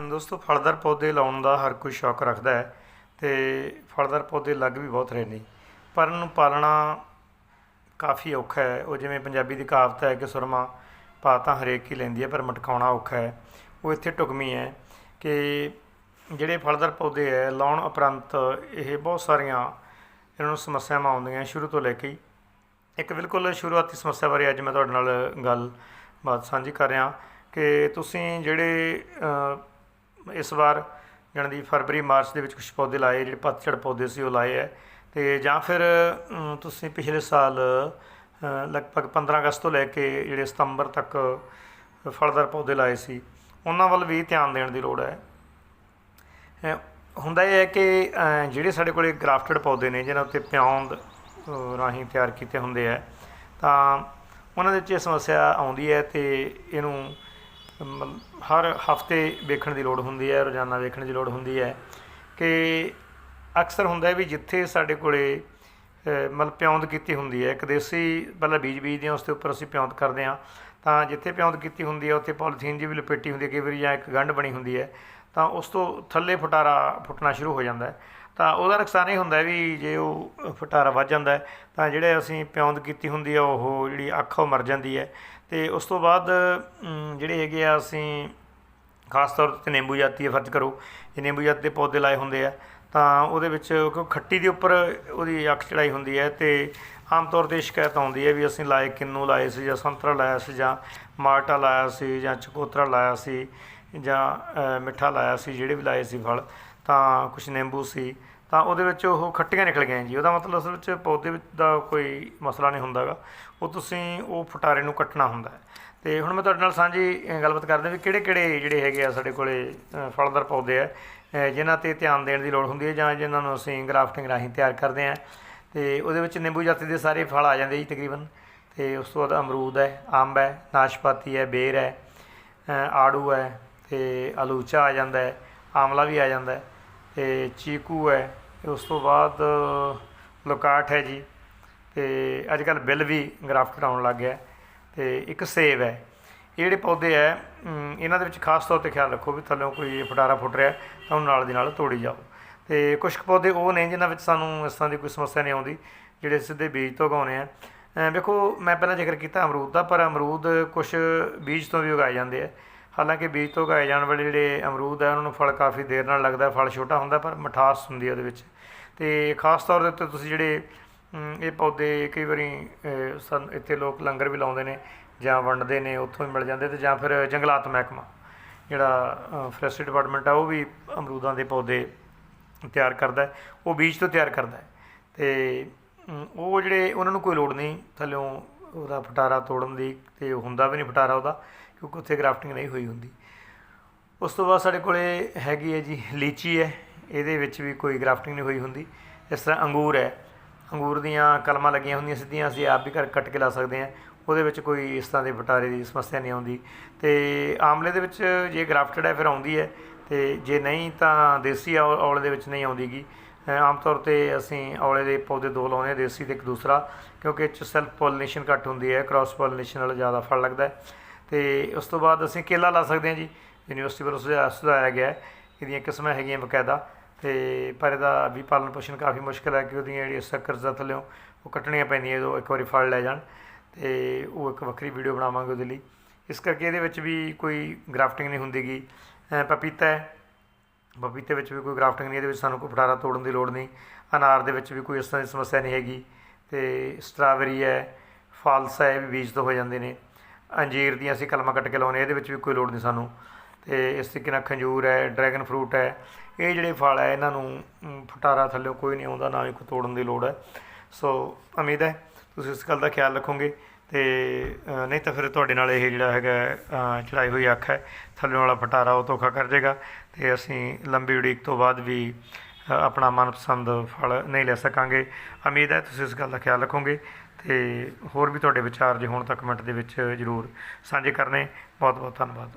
ਦੋਸਤੋ, ਫਲਦਾਰ ਪੌਦੇ ਲਾਉਣ ਦਾ ਹਰ ਕੋਈ ਸ਼ੌਕ ਰੱਖਦਾ ਹੈ ਤੇ ਫਲਦਾਰ ਪੌਦੇ ਲੱਗ ਵੀ ਬਹੁਤ ਰਹੇ ਨੇ। ਪਰ ਇਹਨੂੰ ਪਾਲਣਾ ਕਾਫੀ ਔਖਾ ਹੈ। ਉਹ ਜਿਵੇਂ ਪੰਜਾਬੀ ਦੀ ਕਹਾਵਤ ਹੈ ਕਿ ਸੁਰਮਾ ਪਾ ਤਾਂ ਹਰੇਕ ਹੀ ਲੈਂਦੀ ਹੈ, ਪਰ ਮਟਕਾਉਣਾ ਔਖਾ ਹੈ। ਉਹ ਇੱਥੇ ਟੁਕਮੀ ਹੈ ਕਿ ਜਿਹੜੇ ਫਲਦਾਰ ਪੌਦੇ ਹੈ, ਲਾਉਣ ਉਪਰੰਤ ਇਹ ਬਹੁਤ ਸਾਰੀਆਂ ਇਹਨਾਂ ਨੂੰ ਸਮੱਸਿਆਵਾਂ ਆਉਂਦੀਆਂ ਸ਼ੁਰੂ ਤੋਂ ਲੈ ਕੇ ਹੀ। ਇੱਕ ਬਿਲਕੁਲ ਸ਼ੁਰੂਆਤੀ ਸਮੱਸਿਆ ਬਾਰੇ ਅੱਜ ਮੈਂ ਤੁਹਾਡੇ ਨਾਲ ਗੱਲ, ਬਾਤ ਸਾਂਝੀ ਕਰ ਰਿਹਾ ਕਿ ਤੁਸੀਂ ਜਿਹੜੇ ਇਸ ਵਾਰ ਜਾਣੀ ਦੀ ਫਰਵਰੀ, ਮਾਰਚ ਦੇ ਵਿੱਚ ਕੁਝ ਪੌਦੇ ਲਾਏ, ਜਿਹੜੇ ਪਤਝੜ ਪੌਦੇ ਸੀ ਉਹ ਲਾਏ ਹੈ। ਤੇ ਜਾਂ ਫਿਰ ਤੁਸੀਂ ਪਿਛਲੇ ਸਾਲ ਲਗਭਗ 15 ਅਗਸਤ ਤੋਂ ਲੈ ਕੇ ਜਿਹੜੇ ਸਤੰਬਰ ਤੱਕ ਫਲਦਾਰ ਪੌਦੇ ਲਾਏ ਸੀ, ਉਹਨਾਂ ਵੱਲ ਵੀ ਧਿਆਨ ਦੇਣ ਦੀ ਲੋੜ ਹੈ। ਹੁੰਦਾ ਇਹ ਹੈ ਕਿ ਜਿਹੜੇ ਸਾਡੇ ਕੋਲੇ ਗ੍ਰਾਫਟਡ ਪੌਦੇ ਨੇ, ਜਿਹਨਾਂ ਉੱਤੇ ਪਿਉਂਦ ਰਾਹੀਂ ਤਿਆਰ ਕੀਤੇ ਹੁੰਦੇ ਆ ਤਾਂ ਉਹਨਾਂ ਦੇ ਵਿੱਚ ਇਹ ਸਮੱਸਿਆ ਆਉਂਦੀ ਹੈ ਤੇ ਇਹਨੂੰ, ਮਤਲਬ ਹਰ ਹਫ਼ਤੇ ਵੇਖਣ ਦੀ ਲੋੜ ਹੁੰਦੀ ਹੈ, ਰੋਜ਼ਾਨਾ ਵੇਖਣ ਦੀ ਲੋੜ ਹੁੰਦੀ ਹੈ ਕਿ ਅਕਸਰ ਹੁੰਦਾ ਹੈ ਵੀ ਜਿੱਥੇ ਸਾਡੇ ਕੋਲੇ ਮਤਲਬ ਪਿਉਂਦ ਕੀਤੀ ਹੁੰਦੀ ਹੈ, ਇੱਕ ਦੇਸੀ ਪਹਿਲਾਂ ਬੀਜ ਬੀਜਦੇ ਹਾਂ, ਉਸ ਦੇ ਉੱਪਰ ਅਸੀਂ ਪਿਉਂਦ ਕਰਦੇ ਹਾਂ। ਤਾਂ ਜਿੱਥੇ ਪਿਉਂਦ ਕੀਤੀ ਹੁੰਦੀ ਹੈ, ਉੱਥੇ ਪੋਲੀਥੀਨ ਜੀ ਵੀ ਲਪੇਟੀ ਹੁੰਦੀ ਹੈ, ਕਈ ਵਾਰੀ ਜਾਂ ਇੱਕ ਗੰਢ ਬਣੀ ਹੁੰਦੀ ਹੈ, ਤਾਂ ਉਸ ਤੋਂ ਥੱਲੇ ਫੁਟਾਰਾ ਫੁੱਟਣਾ ਸ਼ੁਰੂ ਹੋ ਜਾਂਦਾ ਹੈ। ਤਾਂ ਉਹਦਾ ਨੁਕਸਾਨ ਇਹ ਹੁੰਦਾ ਵੀ ਜੇ ਉਹ ਫਟਾਰਾ ਵੱਜ ਜਾਂਦਾ ਤਾਂ ਜਿਹੜੇ ਅਸੀਂ ਪਿਉਂਦ ਕੀਤੀ ਹੁੰਦੀ ਆ, ਉਹ ਜਿਹੜੀ ਅੱਖ ਉਹ ਮਰ ਜਾਂਦੀ ਹੈ। ਤੇ ਉਸ ਤੋਂ ਬਾਅਦ ਜਿਹੜੇ ਹੈਗੇ ਆ ਅਸੀਂ ਖਾਸ ਤੌਰ ਤੇ ਨਿੰਬੂ ਜਾਤੀ ਹੈ ਫਰਜ਼ ਕਰੋ, ਜੇ ਨਿੰਬੂ ਜਾਤੀ ਦੇ ਪੌਦੇ ਲਾਏ ਹੁੰਦੇ ਆ, ਤਾਂ ਉਹਦੇ ਵਿੱਚ ਖੱਟੀ ਦੇ ਉੱਪਰ ਉਹਦੀ ਅੱਖ ਚੜਾਈ ਹੁੰਦੀ ਹੈ ਤੇ ਆਮ ਤੌਰ ਤੇ ਸ਼ਿਕਾਇਤ ਆਉਂਦੀ ਹੈ ਵੀ ਅਸੀਂ ਲਾਏ ਕਿੰਨੂ ਲਾਏ ਸੀ ਜਾਂ ਸੰਤਰਾ ਲਾਇਆ ਸੀ ਜਾਂ ਮਾਲਟਾ ਲਾਇਆ ਸੀ ਜਾਂ ਚਕੋਤਰਾ ਲਾਇਆ ਸੀ। ਜਾਂ ਮਿੱਠਾ ਲਾਇਆ ਸੀ ਜਿਹੜੇ ਵੀ ਲਾਏ ਸੀ ਫਲ ਤਾਂ ਕੁਝ ਨਿੰਬੂ ਸੀ ਤਾਂ ਉਹਦੇ ਵਿੱਚ ਉਹ ਖੱਟੀਆਂ ਨਿਕਲ ਗਈਆਂ ਜੀ। ਉਹਦਾ ਮਤਲਬ ਅਸਲ ਵਿੱਚ ਪੌਦੇ ਵਿੱਚ ਦਾ ਕੋਈ ਮਸਲਾ ਨਹੀਂ ਹੁੰਦਾਗਾ ਉਹ ਤੁਸੀਂ ਉਹ ਫਟਾਰੇ ਨੂੰ ਕੱਟਣਾ ਹੁੰਦਾ ਹੈ। ਤੇ ਹੁਣ ਮੈਂ ਤੁਹਾਡੇ ਨਾਲ ਸਾਂਝੀ ਗੱਲਬਾਤ ਕਰਦੇ ਵੀ ਕਿਹੜੇ ਕਿਹੜੇ ਜਿਹੜੇ ਹੈਗੇ ਆ ਸਾਡੇ ਕੋਲੇ ਫਲਦਾਰ ਪੌਦੇ ਆ ਅ, ਜਿਨ੍ਹਾਂ ਤੇ ਧਿਆਨ ਦੇਣ ਦੀ ਲੋੜ ਹੁੰਦੀ ਹੈ ਜਾਂ ਜਿਨ੍ਹਾਂ ਨੂੰ ਅਸੀਂ ਗ੍ਰਾਫਟਿੰਗ ਰਾਹੀਂ ਤਿਆਰ ਕਰਦੇ ਆ ਤੇ ਉਹਦੇ ਵਿੱਚ ਨਿੰਬੂ ਜਾਤੀ ਦੇ ਸਾਰੇ ਫਲ ਆ ਜਾਂਦੇ ਜੀ ਤਕਰੀਬਨ। ਤੇ ਉਸ ਤੋਂ ਬਾਅਦ ਅਮਰੂਦ ਹੈ ਅੰਬ ਹੈ ਨਾਸ਼ਪਾਤੀ ਹੈ ਬੇਰ ਹੈ ਆੜੂ ਹੈ ਤੇ ਆਲੂਚਾ ਆ ਜਾਂਦਾ ਹੈ ਆਮਲਾ ਵੀ ਆ ਜਾਂਦਾ ਹੈ ਤੇ ਚੀਕੂ ਹੈ ਉਸ ਤੋਂ ਬਾਅਦ ਲੋਕਾਟ ਹੈ ਜੀ ਤੇ ਅੱਜ ਕੱਲ ਬਿੱਲ ਵੀ ਗ੍ਰਾਫਟਡ ਆਉਣ ਲੱਗ ਗਿਆ ਹੈ। ਤੇ ਇੱਕ ਸੇਬ ਹੈ। ਇਹ ਜਿਹੜੇ ਪੌਦੇ ਹੈ ਇਹਨਾਂ ਦੇ ਵਿੱਚ ਖਾਸ ਤੌਰ ਤੇ ਖਿਆਲ ਰੱਖੋ ਵੀ ਥੱਲੋਂ ਕੋਈ ਫਟਾਰਾ ਫੁੱਟ ਰਿਹਾ ਤਾਂ ਉਹਨੂੰ ਨਾਲ ਦੀ ਨਾਲ ਤੋੜੀ ਜਾਓ। ਤੇ ਕੁਝ ਕੁ ਪੌਦੇ ਉਹ ਨੇ ਜਿਨ੍ਹਾਂ ਵਿੱਚ ਸਾਨੂੰ ਇਸ ਤਰ੍ਹਾਂ ਦੀ ਕੋਈ ਸਮੱਸਿਆ ਨਹੀਂ ਆਉਂਦੀ ਜਿਹੜੇ ਸਿੱਧੇ ਬੀਜ ਤੋਂ ਉਗਾਉਂਦੇ ਆ ਅ, ਵੇਖੋ ਮੈਂ ਪਹਿਲਾਂ ਜ਼ਿਕਰ ਕੀਤਾ ਅਮਰੂਦ ਦਾ ਪਰ ਅਮਰੂਦ ਕੁਝ ਬੀਜ ਤੋਂ ਵੀ ਉਗਾਏ ਜਾਂਦੇ ਆ ਹਾਲਾਂਕਿ ਬੀਜ ਤੋਂ ਉਗਾਏ ਜਾਣ ਵਾਲੇ ਜਿਹੜੇ ਅਮਰੂਦ ਹੈ ਉਹਨਾਂ ਨੂੰ ਫਲ ਕਾਫੀ ਦੇਰ ਨਾਲ ਲੱਗਦਾ, ਫਲ ਛੋਟਾ ਹੁੰਦਾ, ਪਰ ਮਿਠਾਸ ਹੁੰਦੀ ਹੈ ਉਹਦੇ ਵਿੱਚ। ਤੇ ਖਾਸ ਤੌਰ ਦੇ ਉੱਤੇ ਤੁਸੀਂ ਜਿਹੜੇ ਇਹ ਪੌਦੇ ਕਈ ਵਾਰੀ ਸਨ, ਇੱਥੇ ਲੋਕ ਲੰਗਰ ਵੀ ਲਾਉਂਦੇ ਨੇ ਜਾਂ ਵੰਡਦੇ ਨੇ, ਉੱਥੋਂ ਹੀ ਮਿਲ ਜਾਂਦੇ ਤੇ ਜਾਂ ਫਿਰ ਜੰਗਲਾਤ ਮਹਿਕਮਾ, ਜਿਹੜਾ ਫੋਰੈਸਟਰੀ ਡਿਪਾਰਟਮੈਂਟ ਆ, ਉਹ ਵੀ ਅਮਰੂਦਾਂ ਦੇ ਪੌਦੇ ਤਿਆਰ ਕਰਦਾ ਉਹ ਬੀਜ ਤੋਂ ਤਿਆਰ ਕਰਦਾ ਹੈ। ਤੇ ਉਹ ਜਿਹੜੇ, ਉਹਨਾਂ ਨੂੰ ਕੋਈ ਲੋੜ ਨਹੀਂ, ਥੱਲਿਓਂ ਉਹਦਾ ਫਟਾਰਾ ਤੋੜਨ ਦੀ ਤੇ ਹੁੰਦਾ ਵੀ ਨਹੀਂ ਫਟਾਰਾ ਉਹਦਾ ਕਿਉਂਕਿ ਉੱਥੇ ਗ੍ਰਾਫਟਿੰਗ ਨਹੀਂ ਹੋਈ ਹੁੰਦੀ। ਉਸ ਤੋਂ ਬਾਅਦ ਸਾਡੇ ਕੋਲੇ ਹੈਗੀ ਹੈ ਜੀ ਲੀਚੀ ਹੈ ਇਹਦੇ ਵਿੱਚ ਵੀ ਕੋਈ ਗ੍ਰਾਫਟਿੰਗ ਨਹੀਂ ਹੋਈ ਹੁੰਦੀ। ਇਸ ਤਰ੍ਹਾਂ ਅੰਗੂਰ ਹੈ ਅੰਗੂਰ ਦੀਆਂ ਕਲਮਾਂ ਲੱਗੀਆਂ ਹੁੰਦੀਆਂ ਸਿੱਧੀਆਂ ਅਸੀਂ ਆਪ ਵੀ ਘਰ ਕੱਟ ਕੇ ਲਾ ਸਕਦੇ ਹਾਂ। ਉਹਦੇ ਵਿੱਚ ਕੋਈ ਇਸ ਤਰ੍ਹਾਂ ਦੇ ਫਟਾਰੇ ਦੀ ਸਮੱਸਿਆ ਨਹੀਂ ਆਉਂਦੀ। ਤੇ ਆਮਲੇ ਦੇ ਵਿੱਚ ਜੇ ਗ੍ਰਾਫਟਡ ਹੈ ਫਿਰ ਆਉਂਦੀ ਹੈ। ਤੇ ਜੇ ਨਹੀਂ ਤਾਂ ਦੇਸੀ ਔ- ਔਲੇ ਦੇ ਵਿੱਚ ਨਹੀਂ ਆਉਂਦੀਗੀ। ਅ, ਆਮ ਤੌਰ ਤੇ ਅਸੀਂ ਔਲੇ ਦੇ ਪੌਦੇ ਦੋ ਲਾਉਂਦੇ ਹਾਂ, ਦੇਸੀ ਤੇ ਇੱਕ ਦੂਸਰਾ, ਕਿਉਂਕਿ ਇਹ 'ਚ ਸੈਲਫ ਪੋਲੀਨੇਸ਼ਨ ਘੱਟ ਹੁੰਦੀ ਹੈ ਕ੍ਰਾਸ ਪੋਲੀਨੇਸ਼ਨ ਨਾਲ ਜ਼ਿਆਦਾ ਫਲ ਲੱਗਦਾ ਹੈ। ਤੇ ਉਸ ਤੋਂ ਬਾਅਦ ਅਸੀਂ ਕੇਲਾ ਲਾ ਸਕਦੇ ਹਾਂ ਜੀ, ਯੂਨੀਵਰਸਿਟੀ ਵੱਲੋਂ ਸੁਝਾਅ ਸੁਝਾਇਆ ਗਿਆ ਇਹਦੀਆਂ ਕਿਸਮਾਂ ਹੈਗੀਆਂ ਬਕਾਇਦਾ। ਤੇ ਪਰ ਇਹਦਾ ਵੀ ਪਾਲਣ ਪੋਸ਼ਣ ਕਾਫੀ ਮੁਸ਼ਕਲ ਹੈ ਕਿ ਉਹਦੀਆਂ ਜਿਹੜੀਆਂ ਸੱਕਰ ਦਾ ਥੱਲਿਓਂ ਉਹ ਕੱਟਣੀਆਂ ਪੈਂਦੀਆਂ, ਜਦੋਂ ਇੱਕ ਵਾਰੀ ਫਲ ਲੈ ਜਾਣ। ਤੇ ਉਹ ਇੱਕ ਵੱਖਰੀ ਵੀਡੀਓ ਬਣਾਵਾਂਗੇ ਉਹਦੇ ਲਈ। ਇਸ ਕਰਕੇ ਇਹਦੇ ਵਿੱਚ ਵੀ ਕੋਈ ਗ੍ਰਾਫਟਿੰਗ ਨਹੀਂ ਹੁੰਦੀਗੀ। ਪਪੀਤਾ ਹੈ ਪਪੀਤੇ ਵਿੱਚ ਵੀ ਕੋਈ ਗ੍ਰਾਫਟਿੰਗ ਨਹੀਂ ਇਹਦੇ ਵਿੱਚ ਸਾਨੂੰ ਕੋਈ ਫਟਾਰਾ ਤੋੜਨ ਦੀ ਲੋੜ ਨਹੀਂ। ਅਨਾਰ ਦੇ ਵਿੱਚ ਵੀ ਕੋਈ ਇਸ ਤਰ੍ਹਾਂ ਦੀ ਸਮੱਸਿਆ ਨਹੀਂ ਹੈਗੀ ਤੇ ਸਟ੍ਰਾਬੇਰੀ ਹੈ ਫਾਲਸਾ ਹੈ ਇਹ ਵੀ ਬੀਜ ਤੋਂ ਹੋ ਜਾਂਦੇ ਨੇ। ਅੰਜੀਰ ਦੀਆਂ ਅਸੀਂ ਕਲਮਾਂ ਕੱਟ ਕੇ ਲਾਉਂਦੇ ਹਾਂ, ਇਹਦੇ ਵਿੱਚ ਵੀ ਕੋਈ ਲੋੜ ਨਹੀਂ ਸਾਨੂੰ। ਤੇ ਇਸ ਤਰੀਕੇ ਨਾਲ ਖੰਜੂਰ ਹੈ ਡਰੈਗਨ ਫਰੂਟ ਹੈ ਇਹ ਜਿਹੜੇ ਫਲ ਹੈ ਇਹਨਾਂ ਨੂੰ ਫਟਾਰਾ ਥੱਲੇ ਕੋਈ ਨਹੀਂ ਆਉਂਦਾ ਨਾ ਹੀ ਕੋਈ ਤੋੜਨ ਦੀ ਲੋੜ ਹੈ। ਸੋ ਉਮੀਦ ਹੈ ਤੁਸੀਂ ਇਸ ਗੱਲ ਦਾ ਖਿਆਲ ਰੱਖੋਗੇ। ਤੇ ਨਹੀਂ ਤਾਂ ਫਿਰ ਤੁਹਾਡੇ ਨਾਲ ਇਹ ਜਿਹੜਾ ਹੈਗਾ ਚੜਾਈ ਹੋਈ ਅੱਖ ਹੈ, ਥੱਲੇ ਵਾਲਾ ਫਟਾਰਾ ਉਹ ਧੋਖਾ ਕਰ ਜਾਏਗਾ ਤੇ ਅਸੀਂ ਲੰਬੀ ਉਡੀਕ ਤੋਂ ਬਾਅਦ ਵੀ ਆਪਣਾ ਮਨਪਸੰਦ ਫਲ ਨਹੀਂ ਲੈ ਸਕਾਂਗੇ। ਉਮੀਦ ਹੈ ਤੁਸੀਂ ਇਸ ਗੱਲ ਦਾ ਖਿਆਲ ਰੱਖੋਗੇ ਤੇ ਹੋਰ ਵੀ ਤੁਹਾਡੇ ਵਿਚਾਰ ਜੇ ਹੁਣ ਤੱਕ ਕਮੈਂਟ ਦੇ ਵਿੱਚ ਜ਼ਰੂਰ ਸਾਂਝੇ ਕਰਨੇ। ਬਹੁਤ ਬਹੁਤ ਧੰਨਵਾਦ।